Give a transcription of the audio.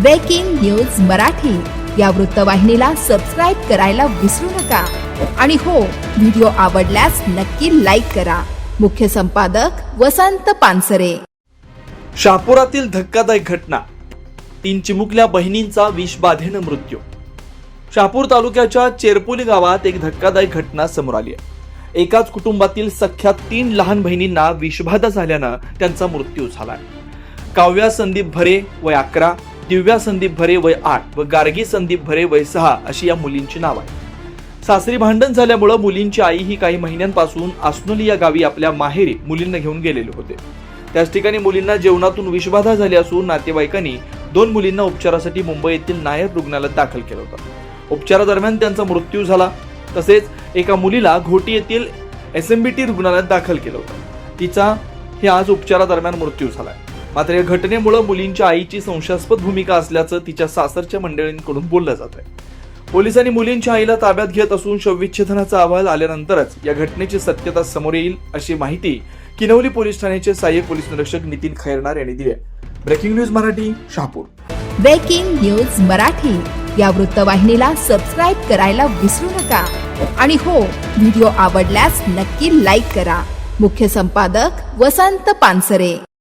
Breaking news Marathi. या वृत्तवाहिनीला subscribe करायला विसरू नका. आणि हो व्हिडिओ आवडल्यास नक्की लाईक करा. मुख्य संपादक वसंत पानसरे. शहापुरातील धक्कादायक घटना. तीन चिमुकल्या बहिणींचा विषबाधेनं मृत्यू. शहापूर तालुक्याच्या चेरपोली गावात एक धक्कादायक घटना समोर आली आहे. एकाच कुटुंबातील सख्या तीन लहान बहिणींना विषबाधा झाल्यानं त्यांचा मृत्यू झाला काव्या संदीप भरे वय अकरा दिव्या संदीप भरे वय आठ व गार्गी संदीप भरे वय सहा अशी या मुलींची नाव आहे. सासरी भांडण झाल्यामुळं मुलींची आई ही काही महिन्यांपासून आसनोली या गावी आपल्या माहेरी मुलींना घेऊन गेलेले होते. त्याच ठिकाणी मुलींना जेवणातून विषबाधा झाली असून नातेवाईकांनी दोन मुलींना उपचारासाठी मुंबई येथील नायर रुग्णालयात दाखल केलं होतं. उपचारादरम्यान त्यांचा मृत्यू झाला. तसेच एका मुलीला घोटी येथील एस एम बी टी रुग्णालयात दाखल केलं होतं. तिचा हे आज उपचारादरम्यान मृत्यू झालाय. मात्र या घटनेमुळे मुलींच्या आईची संशयास्पद भूमिका असल्याचं तिच्या सासरच्या मंडळींकडून बोललं जात आहे. पोलिसांनी मुलींच्या आईला ताब्यात घेत असून शवविच्छेदनाचा अहवाल आल्यानंतरच या घटनेची सत्यता समोर येईल अशी माहिती किनवली पोलीस ठाण्याचे सहाय्यक पोलीस निरीक्षक नितीन खैरनार यांनी दिली आहे. Breaking news Marathi Shahapur. Breaking news Marathi या वृत्तवाहिनीला सबस्क्राईब करायला विसरू नका. आणि हो व्हिडिओ आवडल्यास नक्की लाईक करा. मुख्य संपादक वसंत पानसरे.